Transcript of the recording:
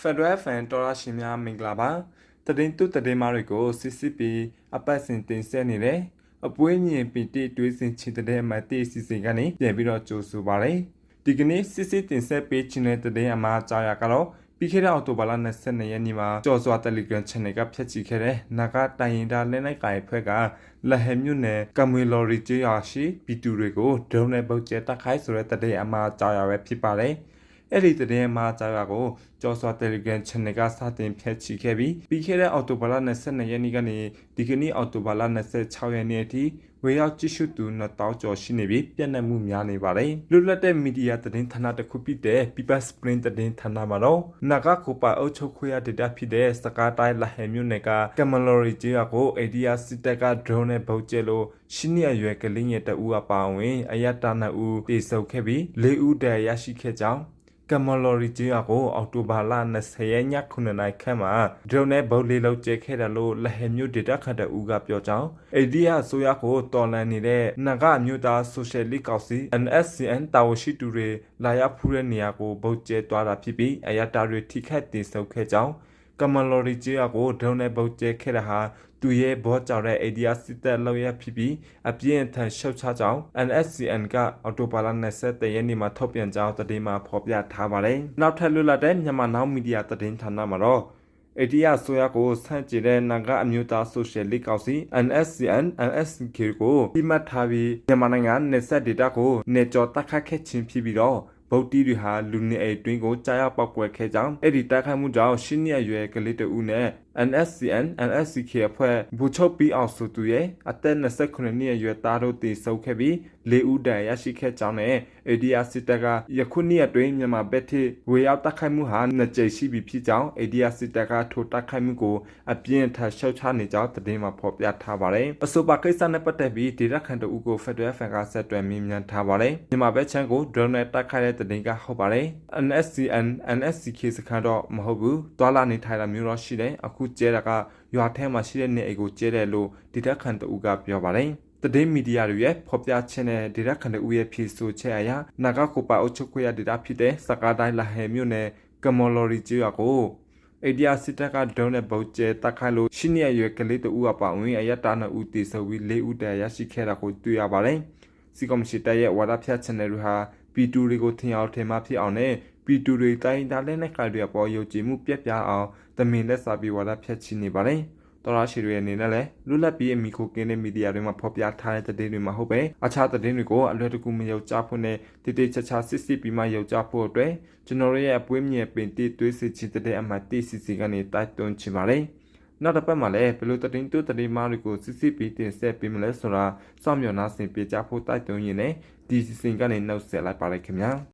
ဖက်ဒရယ်ဖန်တော်ရရှင်များမင်္ဂလာပါတည်င်းသူတည်င်းမတွေကိုစစ်စစ်ပြီးအပတ်စဉ်တင်ဆက်နေတယ်အပွေးမြင်ပီတိတွေးစင်ချစ်တဲ့မတိစီစဉ်ကနေပြန်ပြီးတော့ကြိုဆိုပါရယ်ဒီကနေ့စစ်စစ်တင်ဆက်ပေးခြင်းတဲ့တည်င်းအမှားကြားရကတော့ ပြီးခဲ့တဲ့အောက်တိုဘာလ22ရက်နေ့မှာကြော်စွာ Telegram Channel ကဖျက်ချီခဲ့တဲ့နာဂတိုင်ရင်တာလက်နိုင်ကိုင်ဖွဲ့ကလက်ဟဲမြို့နယ်ကမွေလော်ရီကျေးရွာရှိပြည်သူတွေကိုဒရုန်းနဲ့ပုတ်ကျဲတက်ခိုင်းဆိုတဲ့တည်င်းအမှားကြားရပဲဖြစ်ပါတယ် အဲ့ဒီတည်င်းမှာကြားရကိုကျော်စွာ Telegram Channel ကစတင်ဖျက်ချီခဲ့ပြီးပြီးခဲ့တဲ့အောက်တိုဘာလ22ရက်နေ့ကနေဒီကနေ့အောက်တိုဘာလ26ရက်နေ့အထိဝေရောက်ကြည့်ရှုသူ2000ကျော်ရှိနေပြီးပြန့်နှံ့မှုများနေပါတယ်လွတ်လပ်တဲ့မီဒီယာသတင်းဌာနတစ်ခုဖြစ်တဲ့ People Spring သတင်းဌာနမှာတော့နာဂကိုပါအုပ်ချုပ်ခွေရဒေတာဖြစ်တဲ့စကားတိုင်းလဟဲမြို့နယ်ကကမလော်ရီကျေးရွာကိုအေဒီယာစစ်တပ်က drone နဲ့ဗုံးကျဲလို့ရှင်းရရွယ်ကလေးငယ်တအူအပါအဝင်အယတနာဦးတေဆုပ်ခဲ့ပြီး၄ဦးတည်းရရှိခဲ့ကြောင်း ကမလော်ရီကျေးရွာကိုအောက်တိုဘာလ20ရက်ည9နာရီခန့်မှာဒရုန်းနဲ့ဗုံးလေးလုံးကျဲခဲ့တယ်လို့လဟဲမြို့ဒေတာခတ်တအူကပြောကြောင်းအိဒီယာဆိုရကိုတော်လန်နေတဲ့နဂအမျိုးသားဆိုရှယ်လစ်ကောင်စီ NSCN တာဝန်ရှိသူတွေလာရောက်ဖူးတဲ့နေရာကိုဗုံးကျဲသွားတာဖြစ်ပြီးအယတာတွေထိခိုက်တင်ဆုပ်ခဲ့ကြောင်း ကမလော်ရီကျေးရွာကိုဒရုန်းနဲ့ဗုံးကျဲခဲ့တာဟာသူရဲ့ဘောကြောင့်တဲ့ ADR စစ်တပ်လောက်ရဖြစ်ပြီးအပြင်းထန်ရှုတ်ချကြောင်း NSCN ကအော်တိုဘာလ20ရက်နေ့မှာထုတ်ပြန်ကြောင်းသတင်းမှာဖော်ပြထားပါတယ်။နောက်ထပ်လွတ်လပ်တဲ့မြန်မာနောက်မီဒီယာသတင်းဌာနမှာတော့အေဒီယာဆိုရကိုဆန့်ကျင်တဲ့နိုင်ငံအမျိုးသားဆိုရှယ်လစ်ကောင်စီ NSCN NSK ကိုပြမှတ်ထားပြီးမြန်မာနိုင်ငံနယ်စပ်ဒေသကိုနေကြော်တက်ခတ်ခဲ့ခြင်းဖြစ်ပြီးတော့ ဗုတ်တီတွေဟာလူနေအိမ်တွင်းကိုကြားရောက်ပောက်ကွယ်ခဲ့ကြောင်းအဲ့ဒီတိုက်ခိုက်မှုကြောင့်ရှင်းရရွယ်ကလေးတဦးနဲ့ NSCN NSCK အဖွဲ့ဘူချုပ်ပြီးအောင်ဆိုသူရဲ့အသက်29နှစ်အရွယ်သားတို့တည်ဆုံခဲ့ပြီး၄ဦးတန်ရရှိခဲ့ကြောင်းနဲ့ ADR စစ်တပ်ကယခုနှစ်အတွင်းမြန်မာဘက်ထိဝေရောက်တိုက်ခိုက်မှုဟာနှစ်ကြိမ်ရှိပြီဖြစ်ကြောင်း ADR စစ်တပ်ကထိုတိုက်ခိုက်မှုကိုအပြင်းထန်ရှုတ်ချနေကြောင်းသတင်းမှာဖော်ပြထားပါတယ်။အဆိုပါကိစ္စနဲ့ပတ်သက်ပြီးဒေတာခန်တဦးကို Federal Fan ကဆက်တွယ်မြင်မြန်ထားပါတယ်။မြန်မာဘက်ချမ်းကို drone နဲ့တိုက်ခိုက်တဲ့သတင်းကဟုတ်ပါတယ်။ NSCN NSCK စခန်းတော့မဟုတ်ဘူး။တွာလာနေထိုင်တာမျိုးတော့ရှိတယ်။အခုကျဲတာကရွာထဲမှာရှိတဲ့နေအိမ်ကိုကျဲတယ်လို့ဒေတာခန်တဦးကပြောပါတယ်။တည်င်းမီဒီယာတွေရဲ့ဖော်ပြချက်နဲ့ဒေတာခန်ဦးရဲ့ဖြေဆိုချက်အရနာဂကိုပါအုပ်ချုပ်ခွင့်ရဒေတာဖြစ်တဲ့စကားတိုင်းလဟဲမြို့နယ်ကမော်လော်ရီကျွာကိုအိဒီယာစစ်တပ်ကဒုံးနဲ့ဗုတ်ကျဲတက်ခိုင်းလို့ရှင်းရရွယ်ကလေးတဦးအပါဝင်အယတာနဦးတေဆိုပြီး၄ဦးတည်းရရှိခဲ့တာကိုတွေ့ရပါတယ်။စီကော်မရှင်တပ်ရဲ့ဝါဒဖြတ်ချန်နယ်တွေဟာပီတူတွေကိုထင်အောင်ထင်မှဖြစ်အောင်နဲ့ ပီတူတွေတိုင်းဒါလက်နဲ့ခိုင်တွေပေါ်ယုံကြည်မှုပြက်ပြားအောင်တမင်လက်စာပြီးဝါဒဖြတ်ချနေပါတယ်။တော်ရရှိတွေအနေနဲ့လည်းလွတ်လပ်ပြီးအမီကိုကင်းတဲ့မီဒီယာတွေမှာဖော်ပြထားတဲ့သတင်းတွေမှာဟုတ်ပဲအခြားသတင်းတွေကိုအလွယ်တကူမယုံကြဖို့နဲ့တည်တည်ချာချာစစ်စစ်ပြီးမှယုံကြဖို့အတွက်ကျွန်တော်ရဲ့အပွေးမြင်ပင်တိသွေးစစ်ချစ်တဲ့အမှတ်တိစီစီကနေတိုက်တွန်းချင်ပါတယ်နောက်တစ်ပတ်မှာလည်းဘယ်လိုတရင်တူတရင်မားတွေကိုစစ်စစ်ပြီးတင်ဆက်ပေးမလဲဆိုတာစောင့်မျှော်နှားဆင်ပြကြဖို့တိုက်တွန်းရင်းနဲ့ဒီစီစဉ်ကနေနှုတ်ဆက်လိုက်ပါလိုက်ခင်ဗျာ။